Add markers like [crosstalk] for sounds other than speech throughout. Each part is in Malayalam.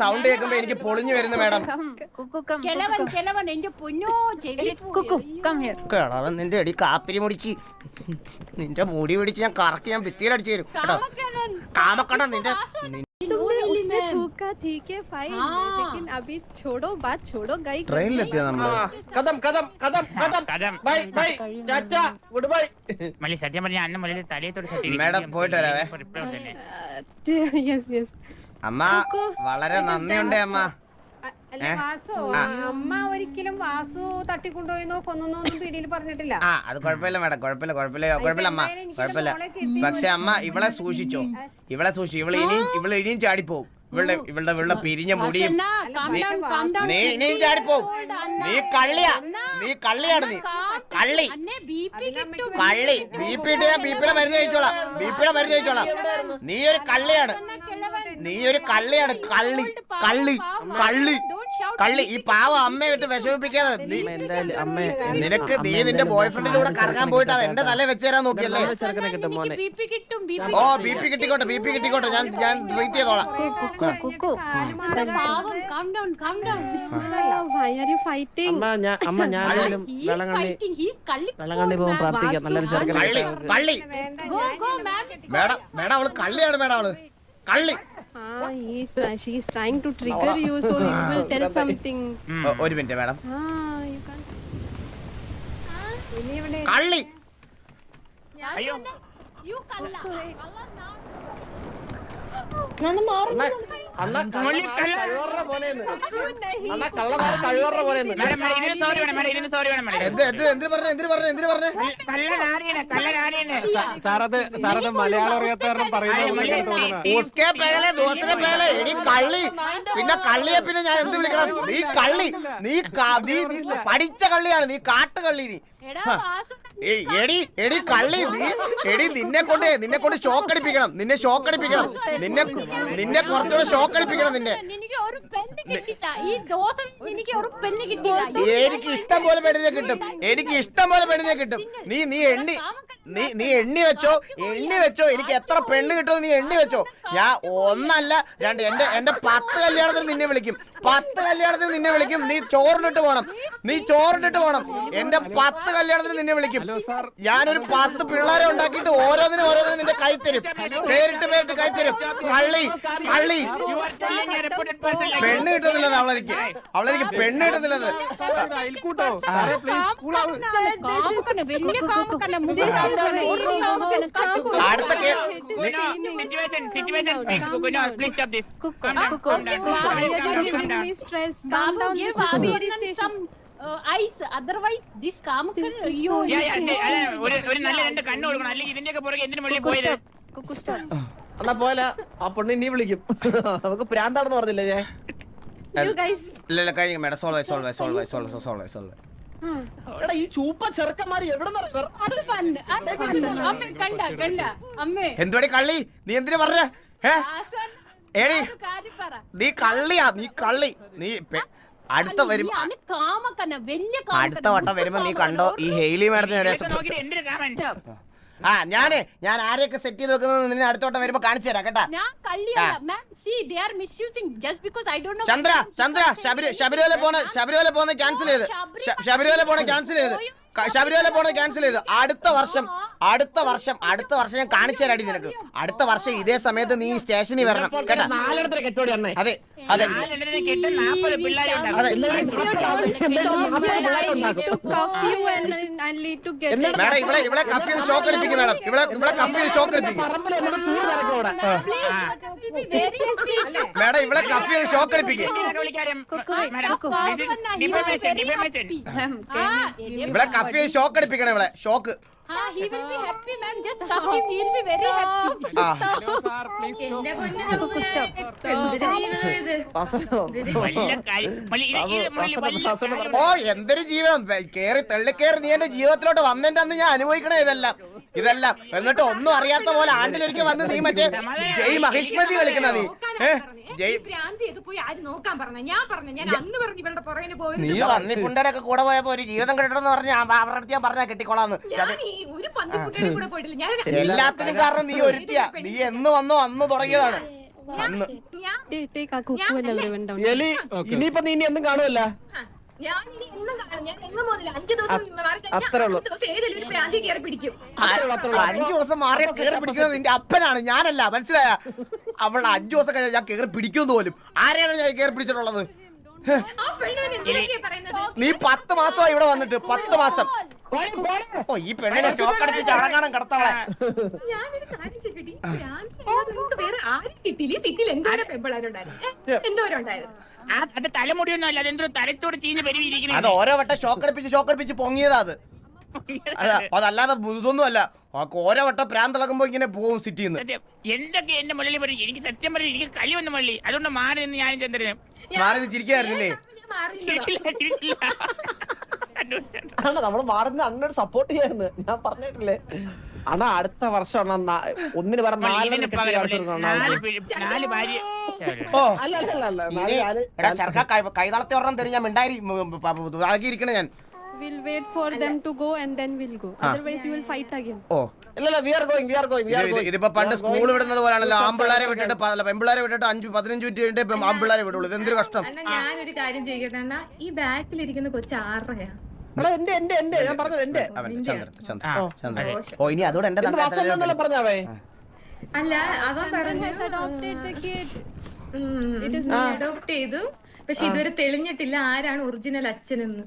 സൗണ്ട് കേൾക്കുമ്പോ എനിക്ക് പൊളിഞ്ഞു വരുന്നു madam Come, Cuckoo, come. കിളവൻ Cuckoo, come. കിളവൻ എന്റെ പൊന്നോ ചെവി Cuckoo, come here. കിളവൻ നിന്റെ അടി കാപ്പിരി മുടിച്ച് നിന്റെ മുടി പിടിച്ച് ഞാൻ കറക്കി ഞാൻ ഭിത്തിയിലടിച്ചു തരും കേട്ടോ കാമക്കട നിന്റെ तुमने उसने थूका ठीक है फाइन हाँ। लेकिन अभी छोड़ो बात छोड़ो गाई ട്രെയിനിലെത്തിയ നമ്മള് കഥം കഥം കഥം കഥം കഥം. Bye bye tata goodbye മള്ളി സത്യം പറഞ്ഞ അന്ന മുള്ളിൽ തലയത്തോട് സത്യം മേഡം, പോയിട്ട് വരാവേ. यस यस അമ്മ വളരെ നന്ദിയുണ്ട് അമ്മ. അല്ല? വാസു അമ്മ ഒരിക്കലും വാസു തട്ടിക്കൊണ്ടുപോയെന്നോ കൊന്നൊന്നും പിടിയിൽ പറഞ്ഞിട്ടില്ല. ആ അത് കുഴപ്പമില്ല മേഡം. കുഴപ്പമില്ല കുഴപ്പമില്ല കുഴപ്പമില്ല അമ്മ. കുഴപ്പമില്ല. പക്ഷെ അമ്മ ഇവളെ സൂക്ഷിച്ചോ. ഇവളെ സൂക്ഷിച്ചു. ഇവളെ ഇനിയും ഇവളെ ഇനിയും ചാടിപ്പോവും. ഇവളുടെ ഇവളുടെ ഇവളുടെ പിരിഞ്ഞ മുടിയും. നീ ഇനിയും ചാടിപ്പോവും. നീ കള്ളിയാ. നീ കള്ളിയാണ് നീ. കള്ളി. കള്ളി. ബി പി ഇട്ട് ഞാൻ ബി പിയുടെ മരുന്ന് കഴിച്ചോളാം. ബി പിയുടെ മരുന്ന് കഴിച്ചോളാം. നീ ഒരു കള്ളിയാണ്. നീ ഒരു കള്ളിയാണ് കള്ളി കള്ളി കള്ളി കള്ളി. ഈ പാവ അമ്മയെ വിട്ട് വിഷമിപ്പിക്കാതെ നിനക്ക് നീ നിന്റെ ബോയ്ഫ്രണ്ടിലൂടെ കറങ്ങാൻ പോയിട്ട് അത് എന്റെ തല വെച്ച് തരാൻ നോക്കിയല്ലേ? ഓ ബി പി കിട്ടിക്കോട്ടെ ബി പി കിട്ടിക്കോട്ടെ. ഞാൻ ഞാൻ ട്രീറ്റ് ചെയ്തോളാം. [laughs] കള്ളിയാണ് മേഡം അവൾ. കള്ളി. Ah he's she is trying to trigger you so you will tell something ഒ- ഒരു minute madam ah you can't ഇനി ഇവിടെ കള്ളി അയ്യോ കള്ള മുള്ളി കള്ള. കഴിവറ പോലെയെന്ന് അണ്ണാ കഴിവറ പോലെയെന്ന് എന്ത് എന്ത് എന്തിനു പറഞ്ഞു എന്തിനു പറഞ്ഞു എന്തിനു പറഞ്ഞു? കള്ളനാരിയാണ് കള്ളനാരിയാണ് സാറത് സാറത് മലയാളം പറയുന്നത് പേലെ എടി കള്ളി. പിന്നെ കള്ളിയെ പിന്നെ ഞാൻ എന്ത് വിളിക്കണം? നീ കള്ളി. നീ നീ പഠിച്ച കള്ളിയാണ് നീ കാട്ടുകള്ളി നീ എടാ എടി എടി കള്ളി നീ എടി നിന്നെ കൊണ്ട് നിന്നെ കൊണ്ട് ഷോക്ക് അടിപ്പിക്കണം നിന്നെ ഷോക്ക് അടിപ്പിക്കണം നിന്നെ നിന്നെ കുറച്ചുകൂടെ ഷോക്ക് അടിപ്പിക്കണം നിന്നെ. എനിക്ക് ഒരു പെണ്ണ് കിട്ടില്ല ഈ ദിവസം എനിക്ക് ഒരു പെണ്ണ് കിട്ടില്ല എനിക്ക് ഇഷ്ടം പോലെ പെണ്ണിനെ കിട്ടും. എനിക്ക് ഇഷ്ടം പോലെ പെണ്ണിനെ കിട്ടും. നീ നീ എണ്ണി നീ നീ എണ്ണി വെച്ചോ എണ്ണി വെച്ചോ. എനിക്ക് എത്ര പെണ്ണ് കിട്ടുമെന്ന് നീ എണ്ണി വെച്ചോ. ഞാൻ ഒന്നല്ല രണ്ട് എന്റെ എന്റെ പത്ത് കല്യാണത്തിന് നിന്നെ വിളിക്കും. പത്ത് കല്യാണത്തിന് നിന്നെ വിളിക്കും നീ ചോറിനിട്ട് പോണം നീ ചോറിനിട്ട് പോണം എന്റെ പത്ത് കല്യാണത്തിന് നിന്നെ വിളിക്കും ഞാനൊരു പത്ത് പിള്ളേരെ ഉണ്ടാക്കിയിട്ട് ഓരോന്നിനും ഓരോന്നിനും നിന്റെ കൈ തരും പേരിട്ട് പേരിട്ട് കൈ തരും കള്ളി കള്ളി You are telling a person like പെണ്ണ് കിട്ടുന്നില്ലത് അവളെനിക്ക് അവളെനിക്ക് പെണ്ണ് കിട്ടുന്നില്ലത് അടുത്ത കേ നീ- [laughs] [laughs] ാണെന്ന് പറഞ്ഞില്ലേടാ ഈ ചൂപ്പ ചെറുക്കന്മാർ എവിടെ എന്തുവാടി കള്ളി? നീ എന്തിനാ പറഞ്ഞേ? നീ കള്ളിയാ നീ കള്ളി. നീ അടുത്ത അടുത്ത വട്ടം വരുമ്പോ നീ കണ്ടോ ഈ ഹെയിലി മാഡത്തിന്? ആ ഞാനേ ഞാൻ ആരെയൊക്കെ സെറ്റ് ചെയ്ത് വെക്കുന്നത് നിന്നെ അടുത്ത വട്ടം വരുമ്പോ കാണിച്ചു തരാം കേട്ടാ. ചന്ദ്ര ചന്ദ്ര ശബരി ശബരിമല പോണ ശബരിമല പോണ ക്യാൻസൽ ചെയ്ത്. ശബരിമല പോണ ക്യാൻസൽ ചെയ്ത്. ശബരിമല പോണത് ക്യാൻസൽ ചെയ്ത്. അടുത്ത വർഷം അടുത്ത വർഷം അടുത്ത വർഷം ഞാൻ കാണിച്ചു തരാടി നിനക്ക്. അടുത്ത വർഷം ഇതേ സമയത്ത് നീ സ്റ്റേഷനിൽ വരണം കേട്ടാ? നാലിടത്തിന് കെട്ടോടി അണ്ണേ അതെ അതെ. മേഡം ഇവിടെ ഇവിടെ കഫ്യൂ ഷോക്ക് എടുപ്പിക്കും മേഡം. ഇവിടെ ഇവിടെ കഫ്യൂ ഷോക്ക് അടിപ്പിക്കും മേഡം ഇവിടെ കഫി ഷോക്ക്. ഇവിടെ കഫി ഷോക്ക് അടിപ്പിക്കണം ഇവിടെ ഷോക്ക് ഓ എന്തൊരു ജീവിതം കേറി തള്ളിക്കേറി നീ എന്റെ ജീവിതത്തിലോട്ട് വന്നതിന്റെ അന്ന് ഞാൻ അനുഭവിക്കണേ ഇതെല്ലാം. ഇതെല്ലാം എന്നിട്ട് ഒന്നും അറിയാത്ത പോലെ ആണ്ടിലൊരിക്കൽ വന്ന് നീ മറ്റേ ജയ് മഹിഷ്മതി കളിക്കുന്ന നീ. ഏ? ജയ് പോയി ആര് നോക്കാൻ പറഞ്ഞ ഞാൻ പറഞ്ഞു ഞാൻ അന്ന് പറഞ്ഞു ഇവരുടെ പുറകിന് പോയി നീ വന്നിപ്പുണ്ടയുടെ ഒക്കെ കൂടെ പോയപ്പോ ഒരു ജീവിതം കിട്ടണമെന്ന് പറഞ്ഞ അവരുടെ അടുത്ത് ഞാൻ പറഞ്ഞാ കെട്ടിക്കോളാന്ന്. എല്ലാത്തിനും കാരണം നീ ഒരുത്തിയാ. നീ എന്ന് വന്നോ അന്ന് തുടങ്ങിയതാണ്. അന്ന്. ഇനിയിപ്പൊ നീ ഇനി ഒന്നും കാണുമല്ല ഞാൻ ഇനി എന്നും കാണും. ഞാൻ എന്നും പോകുന്നില്ല. അഞ്ചു ദിവസം മാറി അത്രേ ഉള്ളൂ. ദിവസം ഏതെങ്കിലും ഒരു പ്രാന്തി കയറി പിടിക്കും. അഞ്ചു ദിവസം മാറിയ കേറി പിടിക്കുന്നത് നിന്റെ അപ്പനാണ്. ഞാനല്ല മനസ്സിലായ? അവൾ അഞ്ചു ദിവസം കഴിഞ്ഞാൽ ഞാൻ കേറി പിടിക്കുന്നു പോലും. ആരെയാണ് ഞാൻ കേറി പിടിച്ചിട്ടുള്ളത്? നീ പത്ത് മാസമായി ഇവിടെ വന്നിട്ട് പത്ത് മാസം. ഓ ഈ പെണ്ണിനെ ഷോക്ക് അടിപ്പിച്ച് അടങ്ങാണം കടത്താളെ അത് തലമുടിയൊന്നും അല്ല അതെന്തോ തലച്ചോട് ചീഞ്ഞ് അത് പെരുവിരിക്കുന്നത് ഓരോ വട്ടം ഷോക്ക് അടിപ്പിച്ച് ഷോക്ക് അടിപ്പിച്ച് പൊങ്ങിയതാ അതാ, അതല്ലാതെ ഇതൊന്നും അല്ല ഓരോ വട്ടം പ്രാന്തിളകുമ്പോ ഇങ്ങനെ പോകും സിറ്റിന്ന് എന്തൊക്കെ എന്റെ മുള്ളിൽ പറയും എനിക്ക് സത്യം പറയും എനിക്ക് കലി വന്ന മള്ളി അതുകൊണ്ട് മാറി നിന്ന് ഞാനും ചന്ദ്രനും മാറി ചിരിക്കായിരുന്നില്ലേ. നമ്മൾ മാറുന്ന അണ്ണോട് സപ്പോർട്ട് ചെയ്യാന്ന് ഞാൻ പറഞ്ഞിട്ടില്ലേ അണ അടുത്ത വർഷം ഒന്നിന് പറഞ്ഞ മള്ളി, മള്ളി, അല്ല അല്ല അല്ല അല്ല നാല് നാല് എടാ ചെറുക്ക കൈ- കൈതാളത്തെ ഒരെണ്ണം തരും ഞാൻ മിണ്ടായി ആക്കിയിരിക്കണ ഞാൻ We'll wait for them to go and then we'll go. Otherwise, you will fight again. Oh. illa we we are going we are going we are ഇത് ഇത് ഗോയിങ് ഇതിപ്പോ പണ്ട് സ്കൂൾ വിടുന്നത് പോലാണല്ലോ. ആമ്പിള്ളാരെ വിട്ടിട്ട് പ- അല്ല, പെമ്പിള്ളാരെ വിട്ടിട്ട് അഞ്ച് പതിനഞ്ച് മിനിറ്റ് കഴിഞ്ഞിട്ട് ആമ്പിള്ളാരെ വിടുള്ളൂ. ഇതെന്തൊരു കഷ്ടം? ഞാനൊരു കാര്യം ചെയ്യട്ടെ ഈ ഈ ബാക്കിലിരിക്കുന്ന കൊച്ചു ആറരയാ? എടാ എന്റെ എന്റെ എന്റെ ഞാൻ പറഞ്ഞത് എന്റെ. അവൻ ചന്ദ്രൻ ചന്ദ്രൻ ആ, ചന്ദ്രൻ. അതെ. ഓ ഇനി അതോടെ എന്റെ എന്ത് തലയിൽ വാസന എന്നല്ല പറഞ്ഞാവേ അല്ല അവൻ പറഞ്ഞു has adopted the kid. It is adopt ചെയ്തു പക്ഷെ ഇതുവരെ തെളിഞ്ഞിട്ടില്ല ആരാണ് ഒറിജിനൽ അച്ഛൻ എന്ന്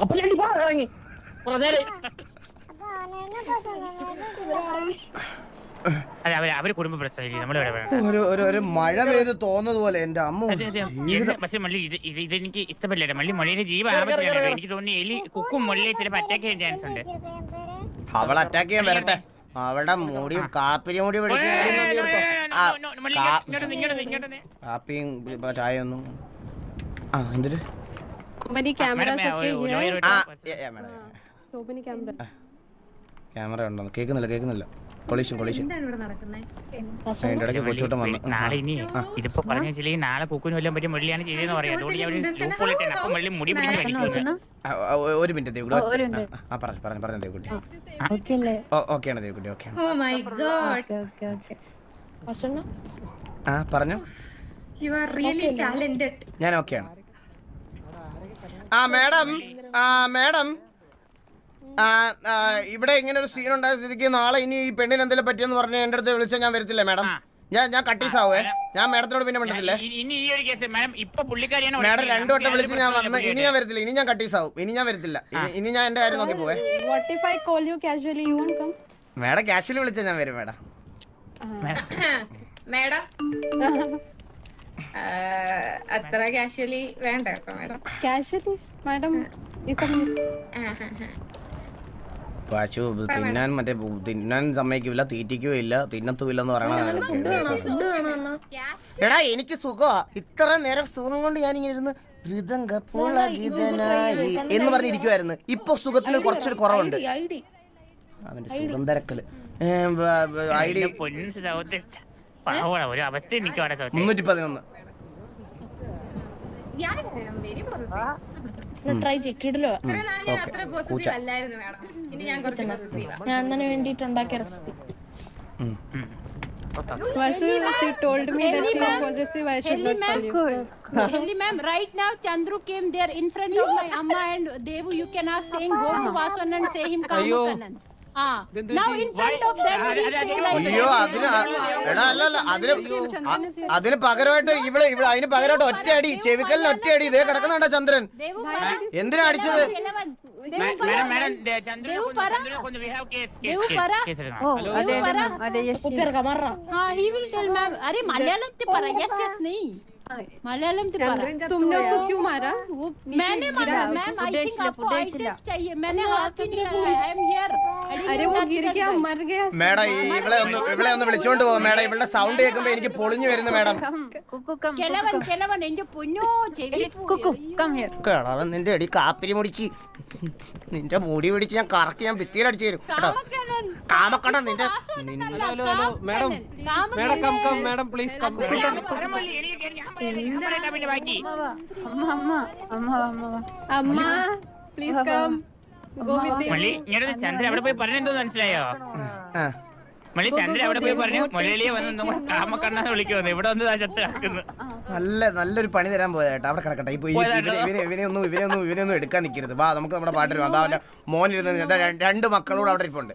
അപ്പൊ ഞാൻ ഇറങ്ങി. അവർ അവർ കുടുംബ പ്രശ്നമില്ല നമ്മളിവിടെ മഴ പെയ്ത് തോന്നുന്നത് പോലെ എന്റെ അമ്മ പക്ഷെ മള്ളി ഇത് ഇതെനിക്ക് ഇഷ്ടപ്പെടില്ല മള്ളി മള്ളിയുടെ ജീവ ആപത്തിലാണ് എനിക്ക് തോന്നി എലി കുക്കും മള്ളിയെ ചിലപ്പോ അറ്റാക്ക് ചെയ്യാൻ ചാൻസ് ഉണ്ട്. അവൾ അറ്റാക്ക് ചെയ്യാൻ വരട്ടെ. അവളുടെ മുടി കാപ്പിരി മുടി ഏയ്, കാപ്പിയും ഇപ്പൊ ചായയൊന്നും ആ എന്തൊരു? ക്യാമറ ഉണ്ടോ കേൾക്കുന്നില്ല കേൾക്കുന്നില്ല. Collision collision. ഇടയ്ക്ക് കൊച്ചോട്ടം വന്നു നാളെ ഇനി ഇതിപ്പോ പറഞ്ഞ വെച്ചില്ലെങ്കിൽ നാളെ കുക്കിന് വല്ലതും പറ്റിയ മള്ളിയാണ് ചെയ്തതെന്ന് പറയാം. അതുകൊണ്ട് ഞാൻ ഒരു സൂപ്പ് അപ്പം മള്ളി മുടി പിടിച്ച് വലിക്കുന്നു ആ, ആ, ഒരു മിനിറ്റ് ദേവിക്കുട്ടി ആ പറഞ്ഞു പറഞ്ഞു പറഞ്ഞു ദേവിക്കുട്ടി ഓ ഓക്കെയാണ് Devikutty okay oh my god ആ പറഞ്ഞു. യു ആർ റിയലി ടാലന്റഡ് ഞാൻ ഓക്കെയാണ്. ആ മാഡം. ആ മാഡം. ഇവിടെ ഇങ്ങനെ ഒരു സീൻ ഉണ്ടായ സ്ഥിതിക്ക് നാളെ ഇനി ഈ പെണ്ണിന് എന്തെങ്കിലും പറ്റിയെന്ന് പറഞ്ഞ് എന്റെ അടുത്ത് വിളിച്ചാൽ ഞാൻ വരത്തില്ല മാഡം. ഞാൻ ഞാൻ കട്ടീസ് ഞാൻ മാഡത്തിനോട് പിന്നെ മിണ്ടത്തില്ലേ? ഇനി ഈ ഒരു കേസ് മാഡം. രണ്ടു വട്ടം വിളിച്ച് ഞാൻ വന്ന് ഇനി ഞാൻ വരത്തില്ല ഇനി ഞാൻ കട്ടീസ് ആവും. ഇനി ഞാൻ വരത്തില്ല. ഇനി- ഞാൻ എന്റെ കാര്യം നോക്കി പോവേ? മാഡം ക്യാഷിൽ വിളിച്ചാൽ ഞാൻ വരും മാഡം. മേഡം. അത്ര കാഷ്വലി വേണ്ട കേട്ടോ മേഡം. പശു തിന്നാൻ മറ്റേ തിന്നാൻ സമ്മതിക്കില്ല തീറ്റിക്കുകയും ഇല്ല തിന്നത്തുമില്ല എന്ന് പറയണ എടാ എനിക്ക് സുഖമാ ഇത്ര നേരം സുഖം കൊണ്ട് ഞാൻ ഇങ്ങനെ ഇരുന്ന് മൃദംഗ പുളകിതനായി എന്ന് പറഞ്ഞിരിക്കുവായിരുന്നു ഇപ്പൊ സുഖത്തിന് കുറച്ചൊരു കുറവുണ്ട്. അവന്റെ സുഖം തിരക്കൽ ഐ ഡി ഒരു അവസ്ഥ എനിക്ക് തോന്നി മുന്നൂറ്റി പതിനൊന്ന് ട്രൈ ചെയ്യിക്കിടലോ ഞാൻ അണ്ണന് വേണ്ടിട്ട് ഉണ്ടാക്കിയ recipe Vasu, she told me that she is possessive. I should not call you. Helly ma'am, right now Chandru came there in front of my amma and Devu. You can ask saying go to Vasan and say him Kamakanan. Ah, now അയ്യോ അതിന് എടാ അല്ല അല്ല അതിന് അ- അതിന് പകരമായിട്ട് ഇവിടെ ഇവിടെ അതിന് പകരമായിട്ട് ഒറ്റയടി ചെവിക്കലിന് ഒറ്റയടി ഇതേ കിടക്കുന്നുണ്ടോ ചന്ദ്രൻ. എന്തിനാ അടിച്ചത്? Eleven. Devu മാ- para. മാഡം മാഡം ദേ, ചന്ദ്രനെ ദേവു കൊന്ന്- പറ. ചന്ദ്രനെ കൊന്ന് we have case, case, Devu case, പറ. case എടുക്കണം. Devu para. കുക്കർ കമറ हाँ he will tell ma'am. अरे मलयालम ते para. Yes yes नहीं. मलयालम ते para. तुमने उसको क्यों मारा वो नीचे मैंने गिरा मारा है। मैम आई footage थिंक ले, आपको footage आई ला। चाहिए मैंने हाथ ही नहीं लगाया आई एम हियर अरे वो गिर गया मर गया മേഡം ഈ ഇവളെ ഒന്ന് ഇവളെ ഒന്ന് വിളിച്ചോണ്ട് പോകും മേഡം ഇവളുടെ സൗണ്ട് കേൾക്കുമ്പോ എനിക്ക് പൊളിഞ്ഞു വരുന്നു മേഡം കുക്കു കം കിളവൻ കിളവൻ എന്റെ പൊന്നോ ചെവി കുക്കു കം ഹിയർ കിളവൻ നിന്റെ അടി കാപ്പിരി മുടിച്ച് നിന്റെ മുടി പിടിച്ച് ഞാൻ കറക്കി ഞാൻ ഭിത്തിയിലടിച്ചു തരും കേട്ടോ കാമക്കട നിന്റെ madam madam come come madam please come. അമ്മ പ്ലീസ് കം. അവിടെ പോയി പറഞ്ഞു എന്തോ മനസ്സിലായോ? മണി ചന്ദ്ര അവിടെ പോയി പറഞ്ഞു മൊലയിലിയെ വന്ന് കൂടെ കാമക്കണ്ണാന്ന് വിളിക്കുമെന്ന്. ഇവിടെ വന്ന് ചത്ത് കിടക്കുന്നു. നല്ല നല്ലൊരു പണി തരാൻ പോയതായിട്ട് അവിടെ കിടക്കട്ടെ. ഇപ്പൊ ഇവനെ ഇവനെ ഒന്നും ഇവനെ ഒന്നും ഇവനെ ഒന്നും എടുക്കാൻ നിൽക്കരുത്. വാ നമുക്ക് നമ്മുടെ പാട്ടിൽ അതാ മോനിരുന്ന് രണ്ട് മക്കളോട് അവിടെ ഇരിപ്പുണ്ട്.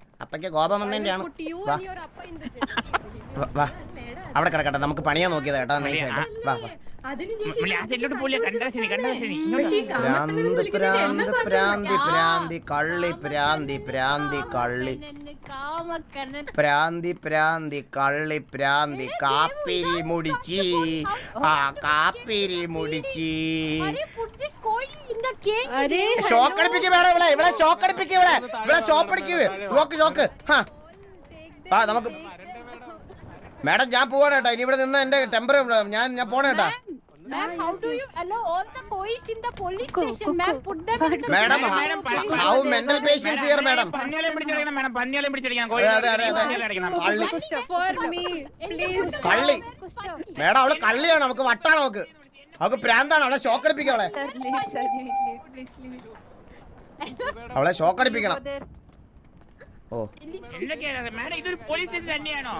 അപ്പയ്ക്ക് കോപം വന്നതിന്റെയാണ്. Put you വാ. and your appa in the jail. വാ, വാ. അവിടെ കിടക്കട്ടെ നമുക്ക് പണിയാ നോക്കിയത് കേട്ടോ. വാ വാ. പ്രാന്ത് പ്രാന്ത് പ്രാന്തി പ്രാന്തി കള്ളി പ്രാന്തി പ്രാന്തി കള്ളി. പ്രാന്തി പ്രാന്തി കള്ളി പ്രാന്തി കാപ്പിരി മുടിച്ചി. ആ കാപ്പിരി മുടിച്ചി. ഷോക്ക് അടിപ്പിക്കുക വേണം ഇവിടെ ഇവിടെ ഷോക്ക് അടിപ്പിക്കുക ഇവിടെ ഇവിടെ ഷോപ്പ് അടിക്കുക ഷോക്ക്. ഷോക്ക് ഹാ. ആ നമുക്ക് മാഡം ഞാൻ പോവാണ് കേട്ടോ. ഇനി ഇവിടെ നിന്ന് എന്റെ ടെമ്പർ ഞാൻ ഞാൻ പോണേട്ടാ Ma'am, how do you allow all the in the police station? cool, Ma'am, cool. put them in the madam Madam, കള്ളി. For me, please. കള്ളി. മേഡം അവൾ കള്ളിയാണ്. നമുക്ക് വട്ടാണ് നമുക്ക് അവൾക്ക് പ്രാന്താണ് അവളെ ഷോക്ക് അടിപ്പിക്കുക അവളെ. അവളെ ഷോക്ക് അടിപ്പിക്കണം. ഓ. ഇതൊരു പോലീസ് സ്റ്റേഷൻ തന്നെയാണോ?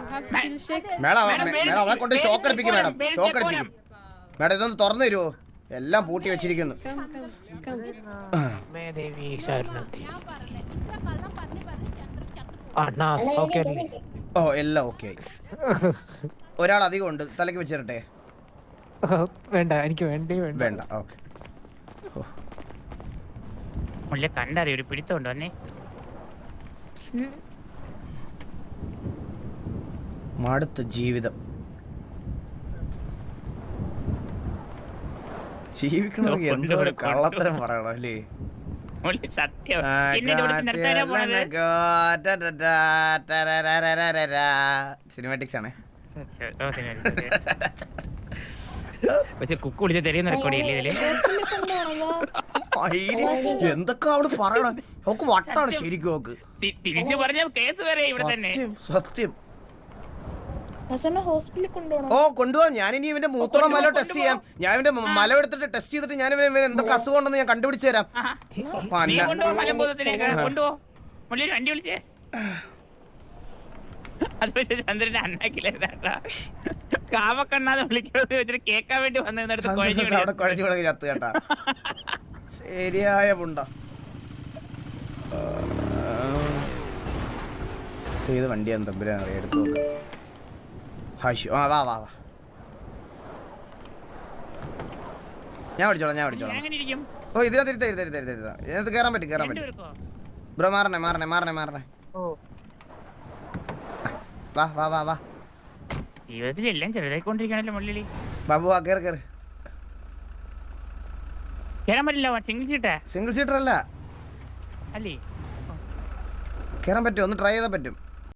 മേഡം മാഡം, അവളെ കൊണ്ട് ഷോക്ക് അടിപ്പിക്കും മേഡം ഷോക്ക്. അടിപ്പിക്കും. മേഡം ഇതൊന്ന് തുറന്നു തരുമോ എല്ലാം പൂട്ടി വെച്ചിരിക്കുന്നു. ഓ എല്ലാം ഓക്കെ ഒരാൾ അധികം ഉണ്ട്. തലക്ക് വെച്ചിരട്ടെ? [laughs] വേണ്ട എനിക്ക് വേണ്ടേ വേണ്ട. വേണ്ട ഓക്കെ. മുല്ല കണ്ടറിയ ഒരു പിടുത്തമുണ്ടോ അന്നെ? മടുത്ത ജീവിതം. ജീവിക്കണമെങ്കിൽ എന്തോ ഒരു കള്ളത്തരം പറയണം അല്ലേ? സത്യം. സിനിമാറ്റിക്സ് ആണ്. [laughs] പക്ഷെ കുക്ക് കുടിച്ച് തെളിയുന്ന റെക്കോർഡ് ചെയ്യില്ലേ ഇതിൽ? എന്തൊക്കെ അവൾ പറയണം? ഒക്കെ വട്ടാണ് ശരിക്കും ഒക്കെ തി- തിരിച്ചു പറഞ്ഞ കേസ് വരെ ഇവിടെ തന്നെ. സത്യം സത്യം. ഓ കൊണ്ടുപോകാം ഞാൻ ഇനി ഇവന്റെ മൂത്രം മല ടെസ്റ്റ് ചെയ്യാം. ഞാൻ ഇവന്റെ മല എടുത്തിട്ട് ടെസ്റ്റ് ചെയ്തിട്ട് ഞാൻ ഇവന് ഇവന് എന്തൊക്കെ അസുഖം ഉണ്ടെന്ന് ഞാൻ കണ്ടുപിടിച്ചു തരാം. ആഹാ. പന്ന. നീ കൊണ്ടുപോ മലമ്പൂതത്തിലേക്ക് കൊണ്ടുപോ. മുള്ളി ഒരു വണ്ടി വിളിച്ചേ. അത് വെച്ച് ചന്ദ്രന്റെ അണ്ണാക്കിലേതാട്ടാ കാമക്കണ്ണാന്ന് വിളിക്കുന്നത് വെച്ചിട്ട് കേക്കാൻ വേണ്ടി വന്നതിനടുത്ത് കുഴഞ്ഞു അവിടെ കുഴച്ചു കിടക്ക് ചത്ത് കേട്ടാ. ശരിയായ പുണ്ട. ചെയ്ത് വണ്ടിയാന്ന് തമ്പുരാൻ അറിയാം? എടുത്തു നോക്ക്. ഹാഷു ആ വാ വാ വാ. ഞാൻ ഓടിച്ചോളാം ഞാൻ ഇരിക്കും? ഓ ഇതിനകത്ത് ഇരുത്ത ഇരുത്ത ഇരുത്ത ഇരുത്ത ഇതിനകത്ത് കയറാൻ പറ്റും കയറാൻ പറ്റും? ബ്രോ മാറണേ മാറണേ മാറണേ മാറണേ. വാ വാ വാ വാ. ജീവിതത്തിൽ എല്ലാം ചെറുതായിക്കൊണ്ടിരിക്കണല്ലോ മുള്ളിലി ബാബു വാ കയറി കയറി കയറാൻ പറ്റില്ല സിംഗിൾ സീറ്റാ സിംഗിൾ സീറ്റർ അല്ല. അല്ലേ? കയറാൻ പറ്റും ഒന്ന് ട്രൈ ചെയ്താൽ പറ്റും.